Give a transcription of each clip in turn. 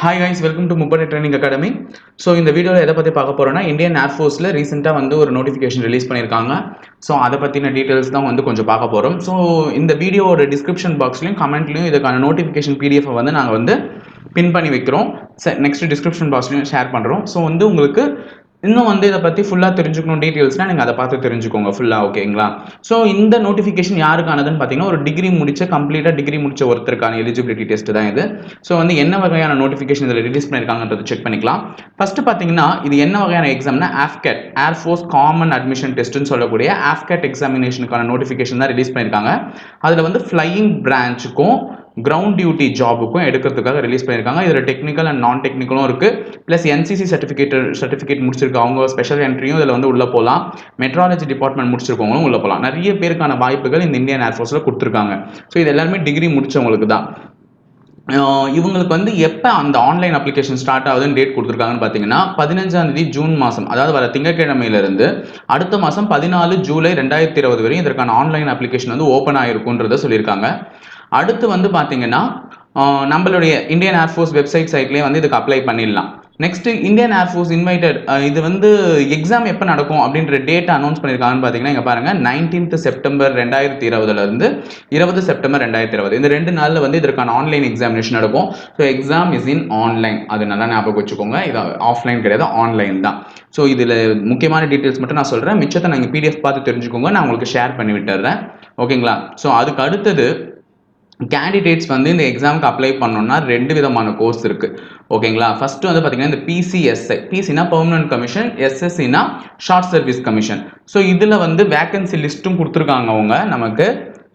Hi ஹாய்ஸ் welcome to Muppadai training academy so இந்த வீடியோவில் எதை பற்றி பார்க்க போகிறோன்னா இந்தியன் ஏர்ஃபோர்ஸில் ரீசெண்டாக வந்து ஒரு நோட்டிஃபிகேஷன் ரிலீஸ் பண்ணியிருக்காங்க. ஸோ அதை பற்றின டீட்டெயில்ஸ் தான் வந்து கொஞ்சம் பார்க்க போகிறோம் ஸோ இந்த வீடியோவோட டிஸ்கிரிப்ஷன் பாக்ஸ்லையும் கமெண்ட்லையும் இதுக்கான நோட்டிஃபிகேஷன் பிடிஎஃப் வந்து நாங்கள் வந்து பின் பண்ணி வைக்கிறோம். நெக்ஸ்ட் டிஸ்கிரிப்ஷன் பாக்ஸ்லையும் ஷேர் பண்ணுறோம் ஸோ வந்து உங்களுக்கு இன்னும் வந்து இதை பற்றி ஃபுல்லாக தெரிஞ்சுக்கணும் டீட்டெயில்ஸ்னால் நீங்கள் அதை பார்த்து தெரிஞ்சுக்கோங்க ஃபுல்லாக ஓகேங்களா ஸோ இந்த நோட்டிஃபிகேஷன் யாருக்கானதுன்னு பார்த்தீங்கன்னா ஒரு டிகிரி முடிச்ச கம்ப்ளீட்டாக டிகிரி முடிச்ச ஒருத்தருக்கான எலிஜிபிலிட்டி டெஸ்ட் தான் இது. ஸோ வந்து என்ன வகையான நோட்டிஃபிகேஷன் இதில் ரிலீஸ் பண்ணியிருக்காங்கன்றது செக் பண்ணிக்கலாம். ஃபஸ்ட்டு பார்த்தீங்கன்னா இது என்ன வகையான எக்ஸாம்னா AFCAT air force common admission டெஸ்ட்னு சொல்லக்கூடிய ஆஃப்கேட் எக்ஸாமினேஷனுக்கான நோட்டிஃபிகேஷன் தான் ரிலீஸ் பண்ணியிருக்காங்க. அதில் வந்து ஃப்ளையிங் பிரான்ச்சுக்கும் கிரவுண்ட் டியூட்டி ஜாபுக்கும் எடுக்கிறதுக்காக ரிலீஸ் பண்ணியிருக்காங்க. இதில் டெக்னிக்கல் அண்ட் நான் டெக்னிக்கலும் இருக்குது ப்ளஸ் என்சிசி சர்டிஃபிகேட் சர்டிஃபிகேட் முடிச்சிருக்கு அவங்க ஸ்பெஷல் என்ட்ரியும் இதில் வந்து உள்ளே போகலாம் மெட்ராலஜி டிபார்ட்மெண்ட் முடிச்சிருக்கவங்களும் உள்ளே போகலாம் நிறைய பேருக்கான வாய்ப்புகள் இந்த இந்தியன் ஏர்ஃபோர்ஸில் கொடுத்துருக்காங்க. ஸோ இது எல்லாருமே டிகிரி முடிச்சவங்களுக்கு தான். இவங்களுக்கு வந்து எப்போ அந்த ஆன்லைன் அப்ளிகேஷன் ஸ்டார்ட் ஆகுதுன்னு டேட் கொடுத்துருக்காங்கன்னு பார்த்தீங்கன்னா பதினஞ்சாம் தேதி ஜூன் மாதம் அதாவது வர திங்கட்கிழமையிலிருந்து அடுத்த மாதம் பதினாலு ஜூலை ரெண்டாயிரத்தி இருபது வரையும் இதற்கான ஆன்லைன் அப்ளிகேஷன் வந்து ஓப்பன் ஆகிருக்குன்றத சொல்லியிருக்காங்க. அடுத்து வந்து பார்த்தீங்கன்னா நம்மளுடைய இந்தியன் ஏர்ஃபோர்ஸ் வெப்சைட் சைட்லேயே வந்து இதுக்கு அப்ளை பண்ணிடலாம். நெக்ஸ்ட் இந்தியன் ஏர்ஃபோர்ஸ் இன்வைட்டட் இது வந்து எக்ஸாம் எப்போ நடக்கும் அப்படின்ற டேட் அனௌன்ஸ் பண்ணியிருக்காங்கன்னு பார்த்தீங்கன்னா இங்கே பாருங்க நைன்டீன்த் செப்டம்பர் ரெண்டாயிரத்தி இருபதுலேருந்து இருபது செப்டம்பர் ரெண்டாயிரத்தி இருபது. இந்த ரெண்டு நாளில் வந்து இதற்கான ஆன்லைன் எக்ஸாமினேஷன் நடக்கும். So exam is in online அது நல்லா ஞாபகம் வச்சுக்கோங்க. இது ஆஃப்லைன் கிடையாது ஆன்லைன் தான். ஸோ இதில் முக்கியமான டீட்டெயில்ஸ் மட்டும் நான் சொல்கிறேன் மிச்சத்தை நீங்கள் பிடிஎஃப் பார்த்து தெரிஞ்சுக்கோங்க. நான் உங்களுக்கு ஷேர் பண்ணி விட்டுறேன். ஓகேங்களா ஸோ அதுக்கு அடுத்தது கேண்டிடேட்ஸ் வந்து இந்த எக்ஸாமுக்கு அப்ளை பண்ணோம்னா ரெண்டு விதமான கோர்ஸ் இருக்குது ஓகேங்களா ஃபர்ஸ்ட் வந்து பார்த்தீங்கன்னா இந்த பிசிஎஸ்ஐ பிசினா பெர்மனன்ட் கமிஷன் எஸ்எஸ்சினா ஷார்ட் சர்வீஸ் கமிஷன் ஸோ இதில் வந்து வேகன்சி லிஸ்ட்டும் கொடுத்துருக்காங்க அவங்க நமக்கு.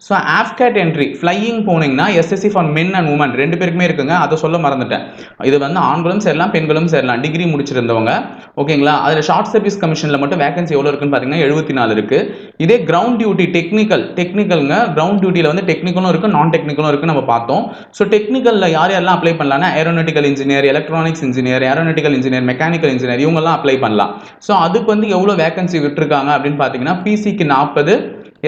ஸோ ஆஃப்கேட் என்ட்ரி ஃப்ளையிங் போனீங்கன்னா SSC for men and women ரெண்டு பேருக்குமே இருக்குங்க. அதை சொல்ல மறந்துட்டேன். இது வந்து ஆண்களும் சேரலாம் பெண்களும் சேரலாம். டிகிரி முடிச்சிருந்தவங்க ஓகேங்களா? அதில் ஷார்ட் சர்வீஸ் கமிஷனில் மட்டும் வேகன்சி எவ்வளோ இருக்குன்னு பார்த்தீங்கன்னா எழுபத்தி நாலு இருக்குது இதே கிரவுண்ட் டியூட்டி டெக்னிக்கல் டெக்னிக்கல்ங்க கிரவுண்ட் டியூட்டியில் வந்து டெக்னிக்கலும் இருக்குது நான் டெக்னிக்கலும் இருக்குது நம்ம பார்த்தோம். ஸோ டெக்னிக்கலில் யார் யாரெல்லாம் அப்ளை பண்ணலாம்னா aeronautical engineer electronics engineer aeronautical engineer mechanical engineer இவங்கெல்லாம் அப்ளை பண்ணலாம். ஸோ அதுக்கு வந்து எவ்வளோ வேகன்சி விட்டுருக்காங்க அப்படின்னு பார்த்தீங்கன்னா பிசிக்கு நாற்பது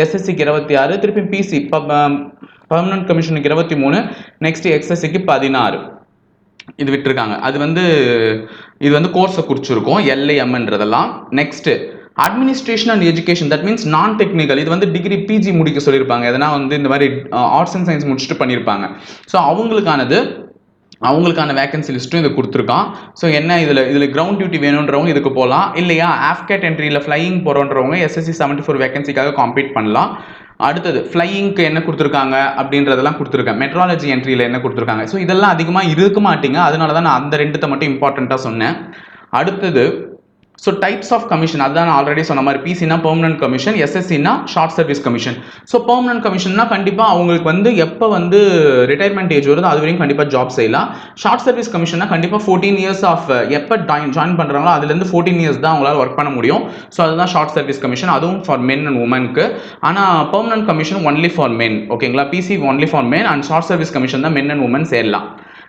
எஸ்எஸ்சிக்கு இருபத்தி ஆறு திருப்பி பிசி பர்மனன்ட் கமிஷனுக்கு இருபத்தி மூணு நெக்ஸ்ட் எக்ஸ்எஸ்சிக்கு பதினாறு. இது விட்டுருக்காங்க. அது வந்து இது வந்து கோர்ஸை குறிச்சிருக்கும் எல்ஏஎம்ன்றதெல்லாம் next administration and education that means non technical இது வந்து டிகிரி பிஜி முடிக்க சொல்லியிருப்பாங்க. எதனா வந்து இந்த மாதிரி ஆர்ட்ஸ் அண்ட் சயின்ஸ் முடிச்சுட்டு பண்ணியிருப்பாங்க. ஸோ அவங்களுக்கானது அவங்களுக்கான வேகன்சி லிஸ்ட்டும் இது கொடுத்துருக்கான். ஸோ என்ன இதில் இதில் கிரவுண்ட் டியூட்டி வேணுன்றவங்க இதுக்கு போகலாம் இல்லையா ஆஃப்கேட் என்ட்ரியில் ஃப்ளையிங் போகிறோன்றவங்க எஸ்எஸ்சி செவன்ட்டி ஃபோர் வேகன்சிக்காக காம்பீட் பண்ணலாம். அடுத்தது ஃப்ளையிங்க்கு என்ன கொடுத்துருக்காங்க அப்படின்றதெல்லாம் கொடுத்துருக்கேன். மெட்ராலஜி என்ட்ரியில் என்ன கொடுத்துருக்காங்க. ஸோ இதெல்லாம் அதிகமாக இருக்க மாட்டீங்க. அதனால தான் நான் அந்த ரெண்டுத்தை மட்டும் இம்பார்ட்டண்ட்டாக சொன்னேன். அடுத்தது ஸோ டைப்ஸ் ஆஃப் கமிஷன் அதான் நான் ஆல்ரெடி சொன்ன மாதிரி பிசினா permanent commission எஸ்எஸ்சினா short service commission so permanent கமிஷன்னா கண்டிப்பாக அவங்களுக்கு வந்து எப்போ வந்து ரிட்டையர்மெண்ட் ஏஜ் வருதோ அது வரையும் கண்டிப்பாக ஜாப் செய்யலாம். ஷார்ட் சர்வீஸ் கமிஷன்னா கண்டிப்பாக ஃபோர்டீன் இயர்ஸ் ஆஃப் எப்போ ஜாயின் ஜாயின் பண்ணுறாங்களோ அதுலேருந்து ஃபோர்டீன் இயர்ஸ் தான் அவங்களால ஒர்க் பண்ண முடியும். ஸோ அதுதான் ஷார்ட் சர்வீஸ் கமிஷன் அதுவும் ஃபார் மென் அண்ட் உமனுக்கு ஆனால் permanent commission only for men ஓகேங்களா PC only for men and short service commission தான் மென் அண்ட் உமன் சேரலாம்.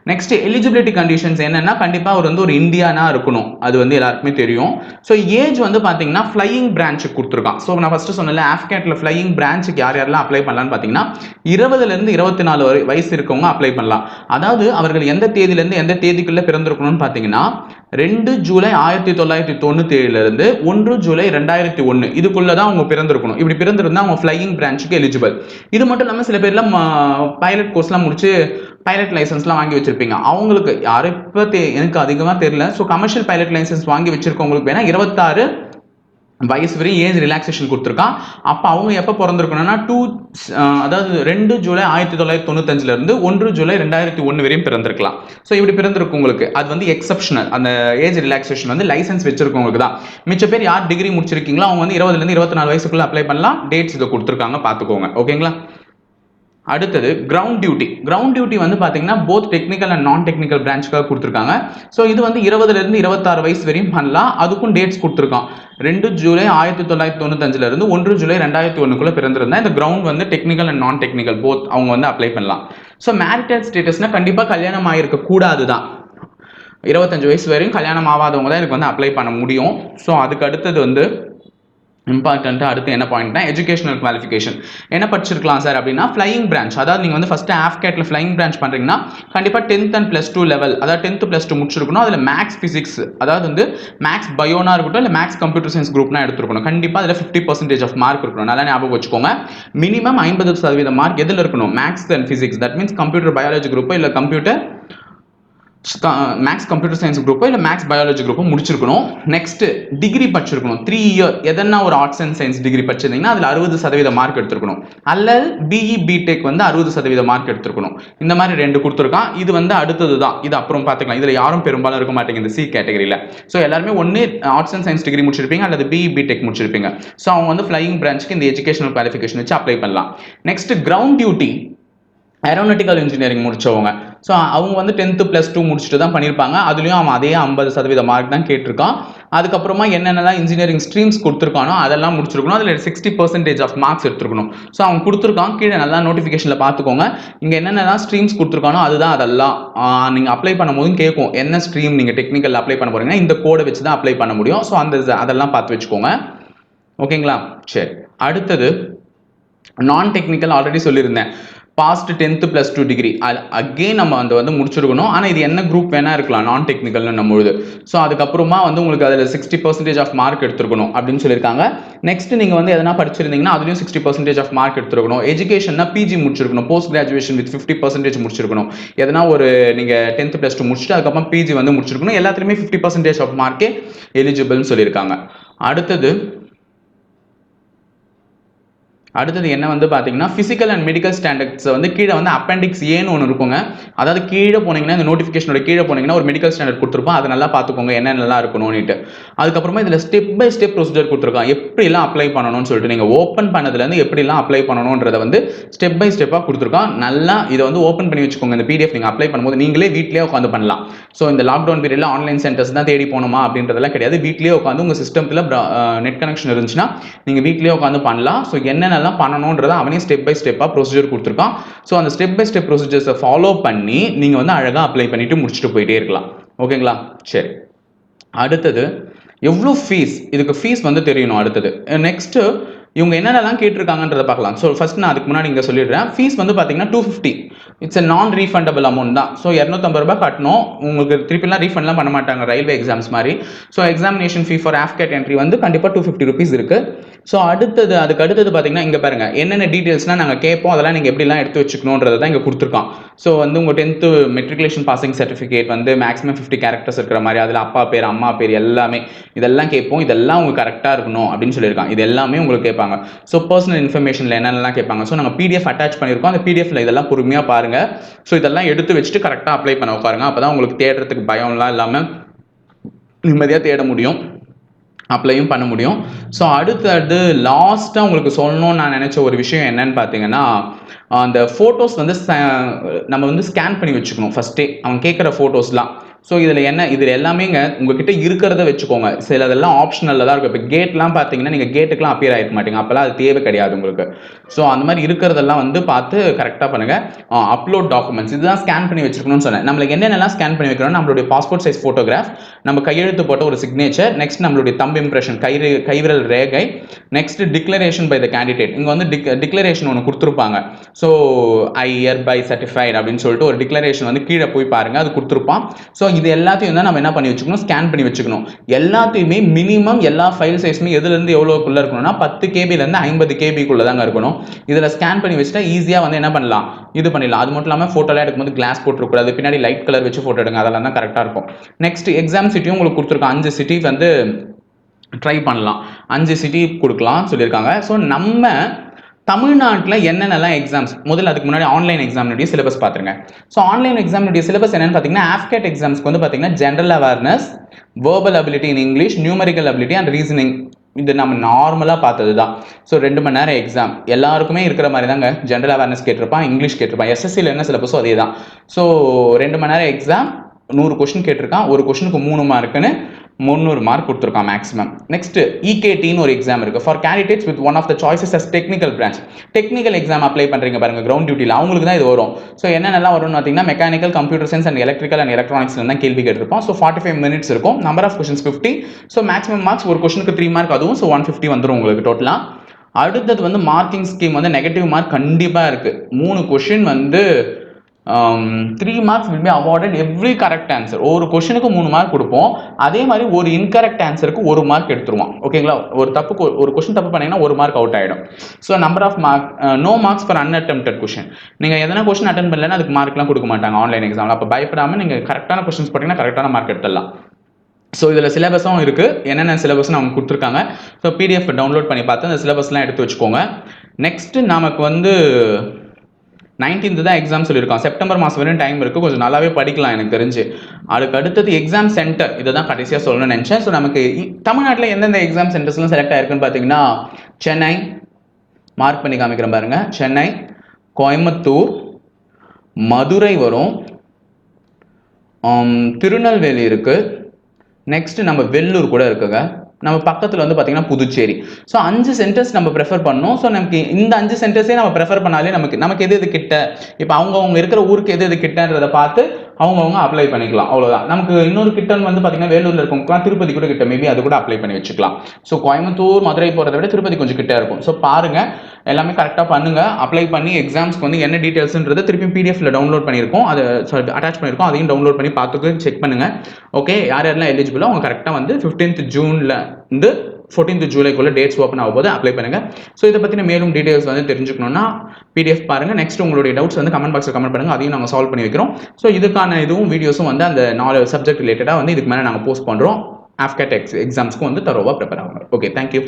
நெக்ஸ்ட் எலிஜிபிலிட்டி கண்டிஷன்ஸ் என்னன்னா கண்டிப்பாக அவர் வந்து ஒரு இந்தியானா இருக்கணும். அது வந்து எல்லாருக்குமே தெரியும். ஸோ ஏஜ் வந்து பார்த்தீங்கன்னா ஃப்ளையிங் பிரான்ச்சுக்கு கொடுத்துருக்கான். ஸோ நான் ஃபஸ்ட்டு சொன்னல ஆஃப்கேட்டில் ஃப்ளையிங் பிரான்ச்சுக்கு யார் யாரெல்லாம் அப்ளை பண்ணலாம்னு பார்த்தீங்கன்னா இருபதுலேருந்து இருபத்தி நாலு வரை வயசு இருக்கவங்க அப்ளை பண்ணலாம். அதாவது அவர்கள் எந்த தேதியிலேருந்து எந்த தேதிக்குள்ளே பிறந்திருக்கணும்னு பார்த்தீங்கன்னா ரெண்டு ஜூலை ஆயிரத்தி தொள்ளாயிரத்தி தொண்ணூற்றி ஏழுலேருந்து ஒன்று ஜூலை ரெண்டாயிரத்தி ஒன்று இதுக்குள்ளே தான் அவங்க பிறந்திருக்கணும். இப்படி பிறந்திருந்தா அவங்க ஃப்ளையிங் பிரான்ச்சுக்கு எலிஜிபிள் இது மட்டும் இல்லாமல் சில பேர்லாம் பைலட் கோர்ஸ்லாம் முடிச்சு பைலட் லைசன்ஸ்லாம் வாங்கி வச்சிருப்பீங்க. அவங்களுக்கு யாரும் இப்போ தெ எனக்கு அதிகமாக தெரியல. ஸோ கமர்ஷியல் பைலட் லைசன்ஸ் வாங்கி வச்சிருக்கவங்களுக்கு வேணால் இருபத்தாறு வயசு வரையும் ஏஜ் ரிலாக்ஸேஷன் கொடுத்துருக்கான். அப்போ அவங்க எப்போ பிறந்திருக்கணும்னா டூ அதாவது ரெண்டு ஜூலை ஆயிரத்தி தொள்ளாயிரத்தி தொண்ணூத்தஞ்சிலேருந்து ஒன்று ஜூலை ரெண்டாயிரத்தி ஒன்று வரையும் பிறந்திருக்கலாம். ஸோ இப்படி பிறந்திருக்கு உங்களுக்கு. அது வந்து எக்ஸப்ஷனல் அந்த ஏஜ் ரிலாக்ஸேஷன் வந்து லைசன்ஸ் வச்சிருக்கவங்களுக்கு தான். மிச்ச பேர் யார் டிகிரி முடிச்சிருக்கீங்களோ அவங்க வந்து இருபதுலேருந்து இருபத்தி நாலு வயசுக்குள்ளே அப்ளை பண்ணலாம். டேட்ஸ் இதை கொடுத்துருக்காங்க. பார்த்துக்கோங்க. ஓகேங்களா அடுத்தது கிரவுண்ட் டியூட்டி கிரவுண்ட் டியூட்டி வந்து பார்த்தீங்கன்னா both technical and non technical பிரான்ச்சுக்காக கொடுத்துருக்காங்க. ஸோ இது வந்து இருபதுலேருந்து இருபத்தாறு வயசு வரையும் பண்ணலாம். அதுக்கும் டேட்ஸ் கொடுத்துருக்கான் ரெண்டு ஜூலை ஆயிரத்தி தொள்ளாயிரத்தி தொண்ணூத்தஞ்சிலேருந்து ஒன்று ஜூலை ரெண்டாயிரத்தி ஒன்றுக்குள்ளே பிறந்திருந்தா இந்த கிரவுண்ட் வந்து technical and non technical both அவங்க வந்து அப்ளை பண்ணலாம். ஸோ மேரிட்டல் ஸ்டேட்டஸ்னால் கண்டிப்பாக கல்யாணம் ஆகிருக்க கூடாது தான் இருபத்தஞ்சு வயசு வரையும் கல்யாணம் ஆகாதவங்க தான் இதுக்கு வந்து அப்ளை பண்ண முடியும். ஸோ அதுக்கு அடுத்தது வந்து இம்பார்ட்டண்ட்டாக அடுத்து என்ன பாயிண்ட்னா எஜுகேஷனல் குவாலிஃபிகேஷன் என்ன படிச்சிருக்கலாம் சார் அப்படின்னா ஃப்ளையிங் பிரான்ச் அதாவது நீங்கள் வந்து ஃபஸ்ட்டு ஆஃப்கேட்டில் ஃப்ளையிங் பிரான்ச் பண்ணுறீங்கன்னா கண்டிப்பாக tenth and plus two level அதாவது டென்த் ப்ளஸ் டூ முடிச்சிருக்கணும். அதில் மேக்ஸ் ஃபிசிக்ஸ் அதாவது வந்து மேக்ஸ் பயோனா இருக்கட்டும் இல்லை மேக்ஸ் கம்ப்யூட்டர் சயின்ஸ் குரூப்னா எடுத்துருக்கணும். கண்டிப்பாக அதில் ஃபிஃப்டி பர்சன்டேஜ் ஆஃப் மார்க் இருக்கணும். நல்லா ஞாபகம் வச்சுக்கோங்க. மினிமம் ஐம்பது சதவீத மார்க் எதில் இருக்கணும்? Maths and physics that means computer biology குரூப்போ இல்லை கம்ப்யூட்டர் மேக்ஸ் கம்ப்யூட்டர் சயின்ஸ் குரூப்போ இல்லை மேக்ஸ் பயாலஜி குரூப்போ முடிச்சிருக்கணும். நெக்ஸ்ட் டிகிரி படிச்சிருக்கணும். த்ரீ இயர் எதனா ஒரு ஆர்ட்ஸ் அண்ட் சயின்ஸ் டிகிரி படிச்சிருந்தீங்கன்னா அதில் அறுபது சதவீத மார்க் எடுத்துருக்கணும். அல்லது பிஇ பிடெக் வந்து அறுபது சதவீத மார்க் எடுத்துருக்கணும். இந்த மாதிரி ரெண்டு கொடுத்துருக்கான். இது வந்து அடுத்தது தான் இது அப்புறம் பார்த்துக்கலாம். இதில் யாரும் பெரும்பாலும் இருக்க மாட்டேங்குது. இந்த சி கேட்டகரியில் ஸோ எல்லாருமே ஒன்று ஆர்ட்ஸ் அண்ட் சயின்ஸ் டிகிரி முடிச்சிருப்பீங்க அல்லது பிஇ பிடெக் முடிச்சிருப்பீங்க. ஸோ அவங்க வந்து ஃப்ளையிங் பிரான்ச்சுக்கு இந்த எஜுகேஷனல் குவாலிஃபிகேஷன் வச்சு அப்ளை பண்ணலாம். Next ground duty aeronautical engineering முடித்தவங்க ஸோ அவங்க வந்து டென்த்து ப்ளஸ் டூ முடிச்சுட்டு தான் பண்ணியிருப்பாங்க அதுலேயும் அவன் அதே ஐம்பது சதவீத மார்க் தான் கேட்டிருக்கான். அதுக்கப்புறமா என்னென்னலாம் இன்ஜினியரிங் ஸ்ட்ரீம்ஸ் கொடுத்துருக்கானோ அதெல்லாம் முடிச்சிருக்கணும். அதில் சிக்ஸ்டி பர்சன்டேஜ் ஆஃப் மார்க்ஸ் எடுத்துருக்கணும். ஸோ அவன் கொடுத்துருக்கான். கீழே நல்லா நோட்டிஃபிகேஷனில் பார்த்துக்கோங்க. இங்கே என்னென்னலாம் ஸ்ட்ரீம்ஸ் கொடுத்துருக்கானோ அதுதான் அதெல்லாம். நீங்கள் அப்ளை பண்ணும்போதும் கேட்கும். என்ன ஸ்ட்ரீம் நீங்கள் டெக்னிக்கல் அப்ளை பண்ண போகிறீங்கன்னா இந்த கோடை வச்சு தான் அப்ளை பண்ண முடியும். ஸோ அந்த அதெல்லாம் பார்த்து வச்சுக்கோங்க. ஓகேங்களா சரி. அடுத்தது நான் டெக்னிக்கல் ஆல்ரெடி சொல்லியிருந்தேன். Passed tenth plus two degree அது அகெயின் நம்ம அந்த வந்து முடிச்சிருக்கணும். ஆனால் இது என்ன குரூப் வேணால் இருக்கலாம். நான் டெக்னிக்கல்னு நம்மளுது ஸோ அதுக்கப்புறமா வந்து உங்களுக்கு அதில் சிக்ஸ்டி பர்சன்டேஜ் ஆஃப் மார்க் எடுத்துருக்கணும் அப்படின்னு சொல்லியிருக்காங்க. நெக்ஸ்ட் நீங்கள் வந்து எதனா படிச்சிருந்தீங்கன்னா அதுலேயும் சிக்ஸ்டி பர்சன்டேஜ் ஆஃப் மார்க் எடுத்துருக்கணும். எஜுகேஷன்னா பிஜி முடிச்சிருக்கணும். Post graduation with fifty percentage முடிச்சிருக்கணும். எதனா ஒரு நீங்கள் டென்த்து ப்ளஸ் டூ முடிச்சுட்டு அதுக்கப்புறம் பிஜி வந்து முடிச்சிருக்கணும். எல்லாத்துலேயுமே ஃபிஃப்டி பர்சன்டேஜ் ஆஃப் மார்க்கே எலிஜிபிள்னு சொல்லியிருக்காங்க. அடுத்தது அடுத்தது என்ன வந்து பார்த்தீங்கன்னா ஃபிசிக்கல் அண்ட் மெடிக்கல் ஸ்டாண்டர்ட்ஸ் வந்து கீழே வந்து அப்பெண்டிக்ஸ் ஏன்னு ஒன்று இருக்குங்க. அதாவது கீழே போனீங்கன்னா இந்த நோட்டிஃபிகேஷனோட கீழே போனீங்கன்னா ஒரு மெடிக்கல் ஸ்டாண்டர்ட் கொடுத்துருப்போம். அதை நல்லா பார்த்துக்கோங்க என்னென்னலாம் இருக்கணும்னுட்டு. அதுக்கப்புறமா இதில் ஸ்டெப் பை ஸ்டெப் ப்ரொசீஜர் கொடுத்துருக்கான் எப்படிலாம் அப்ளை பண்ணணும்னு சொல்லிட்டு நீங்கள் ஓப்பன் பண்ணதுலேருந்து எப்படிலாம் அப்ளை பண்ணணுன்றதை வந்து ஸ்டெப் பை ஸ்டெப்பாக கொடுத்துருக்கான் நல்லா இதை வந்து ஓப்பன் பண்ணி வச்சுக்கோங்க. இந்த பிடிஎஃப் நீங்கள் அப்ளை பண்ணும்போது நீங்களே வீட்லேயே உட்காந்து பண்ணலாம். ஸோ இந்த லாக்டவுன் பீரியடில் ஆன்லைன் சென்டர்ஸ் தான் தேடி போகணுமா அப்படின்றதெல்லாம் கிடையாது. வீட்லேயே உட்காந்து உங்கள் சிஸ்டத்தில் நெட் கனெக்ஷன் இருந்துச்சுன்னா நீங்கள் வீட்லேயே உட்காந்து பண்ணலாம். ஸோ என்னென்னலாம் பண்ணணுன்றதை அவனே ஸ்டெப் பை ஸ்டெப்பாக ப்ரொசீஜர் கொடுத்துருக்கான். ஸோ அந்த ஸ்டெப் பை ஸ்டெப் ப்ரொசீஜர்ஸை ஃபாலோ பண்ணி நீங்கள் வந்து அழகாக அப்ளை பண்ணிட்டு முடிச்சுட்டு போயிட்டே இருக்கலாம். ஓகேங்களா சரி. அடுத்தது எவ்வளோ ஃபீஸ் இதுக்கு ஃபீஸ் வந்து தெரியணும் அடுத்தது. நெக்ஸ்ட்டு இவங்க என்னென்னலாம் கேட்டிருக்காங்கன்றத பார்க்கலாம். ஸோ ஃபஸ்ட் நான் அதுக்கு முன்னாடி இங்கே சொல்லிடுறேன். ஃபீஸ் வந்து பார்த்தீங்கன்னா டூ ஃபிஃப்டி இட்ஸ் எ நான் ரீஃபண்டபிள் அமௌண்ட் தான். ஸோ இரநூத்தம்பது ரூபாய் கட்டணும். உங்களுக்கு திருப்பிலாம் ரீஃபண்ட்லாம் பண்ண மாட்டாங்க. ரயில்வே எக்ஸாம்ஸ் மாதிரி. So examination fee for AFCAT entry வந்து கண்டிப்பாக டூ ஃபிஃப்டி ருபீஸ் இருக்குது ஸோ அடுத்தது அதுக்கு அடுத்தது பார்த்தீங்கன்னா இங்கே பாருங்கள் என்னென்ன டீட்டெயில்ஸ்லாம் நாங்கள் கேட்போம் அதெல்லாம் நீங்கள் எப்படிலாம் எடுத்து வச்சுக்கணுன்றதை தான் இங்கே கொடுத்துருக்கோம் ஸோ வந்து உங்கள் டென்த்து மெட்ரிகுலேஷன் பாசிங் சர்டிஃபிகேட் வந்து மேக்ஸிமம் ஃபிஃப்டி கேரக்டர்ஸ் இருக்கிற மாதிரி அதில் அப்பா பேர் அம்மா பேர் எல்லாமே இதெல்லாம் கேட்போம். இதெல்லாம் உங்களுக்கு கரெக்டாக இருக்கணும் அப்படின்னு சொல்லியிருக்காங்க. இது எல்லாமே உங்களுக்கு கேட்பாங்க. ஸோ பர்சனல் இன்ஃபர்மேஷனில் என்னென்னலாம் கேட்பாங்க? ஸோ நாங்கள் பிடிஎஃப் அட்டாச் பண்ணியிருக்கோம். அந்த பிடிஎஃப்ல இதெல்லாம் பொறுமையாக பாருங்கள் ஸோ இதெல்லாம் எடுத்து வச்சுட்டு கரெக்டாக அப்ளை பண்ண உட்காருங்க. அப்போ தான் உங்களுக்கு தேடுறதுக்கு பயம்லாம் இல்லாமல் நிம்மதியாக தேட முடியும். அப்ளையும் பண்ண முடியும். ஸோ அடுத்தது லாஸ்ட்டாக உங்களுக்கு சொல்லணும்னு நான் நினச்ச ஒரு விஷயம் என்னன்னு பார்த்தீங்கன்னா அந்த ஃபோட்டோஸ் வந்து நம்ம வந்து ஸ்கேன் பண்ணி வச்சுக்கணும் ஃபஸ்ட்டே அவன் கேட்குற ஃபோட்டோஸ்லாம் ஸோ இதில் என்ன? இதில் எல்லாமேங்க உங்ககிட்ட இருக்கிறத வச்சுக்கோங்க. சில அதெல்லாம் ஆப்ஷனலில் தான் இருக்கும். இப்போ கேட்லாம் பார்த்தீங்கன்னா நீங்கள் கேட்டுக்கெலாம் அப்பியர் ஆகிருக்க மாட்டீங்க. அப்போல்லாம் அது தேவை கிடையாது உங்களுக்கு. ஸோ அந்த மாதிரி இருக்கிறதெல்லாம் வந்து பார்த்து கரெக்டாக பண்ணுங்கள் அப்லோட் டாக்குமெண்ட்ஸ் இதுதான் ஸ்கேன் பண்ணி வச்சுருக்கணும்னு சொன்னேன். நம்மளுக்கு என்னென்னலாம் ஸ்கேன் பண்ணி வைக்கணும் நம்மளுடைய பாஸ்போர்ட் சைஸ் ஃபோட்டோகிராஃப் நம்ம கையெழுத்து போட்ட ஒரு சிக்னேச்சர் நெக்ஸ்ட் நம்மளுடைய தம் இம்ப்ரெஷன் கை கைவிரல் ரேகை next declaration by the candidate இங்கே வந்து டிக் டிக்ளரேஷன் ஒன்று கொடுத்துருப்பாங்க. So I hereby certified அப்படின்னு சொல்லிட்டு ஒரு டிக்ளரேஷன் வந்து கீழே போய் பாருங்கள் அது கொடுத்துருப்பான். ஸோ இது எல்லாத்தையும் தான் நம்ம என்ன பண்ணி வச்சுக்கணும்? ஸ்கேன் பண்ணி வச்சுக்கணும். எல்லாத்தையுமே மினிமம் எல்லா ஃபைல் சைஸுமே எதுலேருந்து எவ்வளோக்குள்ளே இருக்கணும்னா பத்து கேபிலேருந்து ஐம்பது கேபிக்குள்ளே தாங்க இருக்கணும். இதில் ஸ்கேன் பண்ணி வச்சுட்டா ஈஸியாக வந்து என்ன பண்ணலாம்? இது பண்ணிடலாம். அது மட்டும் இல்லாமல் ஃபோட்டோலாம் எடுக்கும்போது கிளாஸ் போட்டுருக்கூடாது பின்னாடி லைட் கலர் வச்சு ஃபோட்டோ எடுங்க. அதெல்லாம் தான் கரெக்டாக இருக்கும். நெக்ஸ்ட் எக்ஸாம் சிட்டியும் உங்களுக்கு கொடுத்துருக்கோம். அஞ்சு சிட்டி வந்து ட்ரை பண்ணலாம். அஞ்சு சிட்டி கொடுக்கலாம் சொல்லியிருக்காங்க. ஸோ நம்ம தமிழ்நாட்டில் என்னென்னலாம் எக்ஸாம்ஸ் முதல்ல அதுக்கு முன்னாடி ஆன்லைன் எக்ஸாம்னுடைய சிலபஸ் பார்த்துருங்க ஸோ ஆன்லைன் எக்ஸாம்னுடைய சிலபஸ் என்னன்னு பார்த்தீங்கன்னா ஆஃப்கேட் எக்ஸாம்ஸ்க்கு வந்து பார்த்தீங்கன்னா general awareness verbal ability in English numerical ability and reasoning இது நம்ம நார்மலாக பார்த்தது தான் ஸோ ரெண்டு மணி நேரம் எக்ஸாம் எல்லாருக்குமே இருக்கிற மாதிரி தாங்க ஜென்ரல் அவேர்னஸ் கேட்டிருப்பான் இங்கிலீஷ் கேட்டிருப்பான். எஸ்எஸ்சியில் என்ன சிலபஸோ அதே தான் ஸோ ரெண்டு மணி நேரம் எக்ஸாம் நூறு கொஷின் கேட்டிருக்கான். ஒரு கொஷனுக்கு மூணு மார்க்குன்னு முந்நூறு மார்க் கொடுத்துருக்கான் மேக்ஸிமம் நெக்ஸ்ட் இகேடின்னு ஒரு எக்ஸாம் இருக்குது for candidates with one of the choices as technical branch technical exam apply பண்ணுறீங்க பாருங்கள் கிரவுண்ட் டியூட்டியில் அவங்களுக்கு தான் இது வரும். ஸோ என்னென்னலாம் வரும்னு பார்த்தீங்கன்னா mechanical computer science and electrical and எலக்ட்ரானிக்ஸ்ல தான் கேள்வி கேட்டிருப்போம். ஸோ ஃபார்ட்டி ஃபைவ் மினிட்ஸ் இருக்கும். Number of questions fifty so maximum marks ஒரு கொஷனுக்கு த்ரீ மார்க் அதுவும். ஸோ ஒன் ஃபிஃப்டி வந்துடும் உங்களுக்கு டோட்டலாக அடுத்தது வந்து மார்க்கிங் ஸ்கீம் வந்து நெகட்டிவ் மார்க் கண்டிப்பாக இருக்குது மூணு கொஷின் வந்து three marks will be awarded every correct answer ஒரு கொஷனுக்கு மூணு மார்க் கொடுப்போம். அதே மாதிரி ஒரு இன்கரெக்ட் ஆன்சருக்கு ஒரு மார்க் எடுத்துருவோம். ஓகேங்களா ஒரு தப்புக்கு ஒரு கொஷின் தப்பு பண்ணீங்கன்னா ஒரு மார்க் அவுட் ஆகிடும் so number of mark no marks for unattempted question நீங்கள் எதனா கொஷின் அட்டன் பண்ணலன்னா அதுக்கு மார்க்லாம் கொடுக்க மாட்டாங்க ஆன்லைன் எக்ஸாமில் அப்போ பயப்படாமல் நீங்கள் கரெக்டான கொஷின்ஸ் போட்டிங்கன்னா கரெக்டான மார்க் எடுத்துடலாம். ஸோ இதில் சிலபஸும் இருக்குது என்னென்ன சிலபஸ்னு அவங்க கொடுத்துருக்காங்க. ஸோ பிடிஎஃப் டவுன்லோட் பண்ணி பார்த்து அந்த சிலபஸ்லாம் எடுத்து வச்சுக்கோங்க. நெக்ஸ்ட்டு நமக்கு வந்து நைன்டீன்த் தான் எக்ஸாம் சொல்லியிருக்கோம் செப்டம்பர் மாதம் வரையும் டைம் இருக்குது கொஞ்சம் நல்லாவே படிக்கலாம் எனக்கு தெரிஞ்சு. அதுக்கு அடுத்தது எக்ஸாம் சென்டர் இதை தான் கடைசியாக சொல்லணும்னு நினச்சேன். ஸோ நமக்கு தமிழ்நாட்டில் எந்தெந்த எக்ஸாம் சென்டர்ஸ்லாம் செலக்ட் ஆயிருக்குன்னு பார்த்தீங்கன்னா சென்னை மார்க் பண்ணி காமிக்கிறேன் பாருங்கள் சென்னை கோயம்புத்தூர் மதுரை வரும். திருநெல்வேலி இருக்குது நெக்ஸ்ட்டு நம்ம வெள்ளூர் கூட இருக்குங்க. நம்ம பக்கத்தில் வந்து பார்த்தீங்கன்னா புதுச்சேரி. ஸோ அஞ்சு சென்டர்ஸ் நம்ம ப்ரெஃபர் பண்ணோம். ஸோ நமக்கு இந்த அஞ்சு சென்டர்ஸே நம்ம ப்ரெஃபர் பண்ணாலே நமக்கு நமக்கு எது எது கிட்ட? இப்போ அவங்கவுங்க இருக்கிற ஊருக்கு எது எது கிட்டன்றதை பார்த்து அவங்கவுங்க அப்ளை பண்ணிக்கலாம். அவ்வளோதான் நமக்கு இன்னொரு கிட்டன் வந்து பார்த்தீங்கன்னா வேலூரில் இருக்கவங்கலாம் திருப்பதி கூட கிட்ட மேபி அது கூட அப்ளை பண்ணி வச்சுக்கலாம். ஸோ கோயம்புத்தூர் மதுரை போகிறத விட திருப்பதி கொஞ்சம் கிட்டே இருக்கும். ஸோ பாருங்க. எல்லாமே கரெக்டாக பண்ணுங்க. அப்ளை பண்ணி எக்ஸாம்ஸ்க்கு வந்து என்ன டீட்டெயில்ஸ்ன்றதை திருப்பி பிடிஎஃப்ல டவுன்லோட் பண்ணியிருக்கோம். அதை அட்டாச் பண்ணியிருக்கோம். அதையும் டவுன்லோட் பண்ணி பார்த்துக்கு செக் பண்ணுங்க. ஓகே யார் யாரெல்லாம் எலிஜிபிளோ அவங்க கரெக்டாக வந்து ஃபிஃப்டீன்த் ஜூன்ல இருந்து ஃபோர்டீன்த் ஜூலைக்குள்ள டேட்ஸ் ஓப்பன் ஆகும் போது அப்ளை பண்ணுங்க. ஸோ இதை பற்றின மேலும் டீடைல்ஸ் வந்து தெரிஞ்சுக்கணும்னா பிடிஎஃப் பாருங்க. நெக்ஸ்ட் உங்களுடைய டவுட்ஸ் வந்து கமெண்ட் பாக்ஸில் கமெண்ட் பண்ணுங்க. அதையும் நாங்கள் சால்வ் பண்ணி வைக்கிறோம். ஸோ இதுக்கான இதுவும் வீடியோஸும் வந்து அந்த நாலு சப்ஜெக்ட் ரிலேட்டடாக வந்து இதுக்கு மேலே நாங்கள் போஸ்ட் பண்ணுறோம் ஆஃப்கேட் எக்ஸ் எக்ஸாம்ஸ்க்கு வந்து தரோவாக ப்ரிப்பேர் ஆகும் ஓகே தேங்க்யூ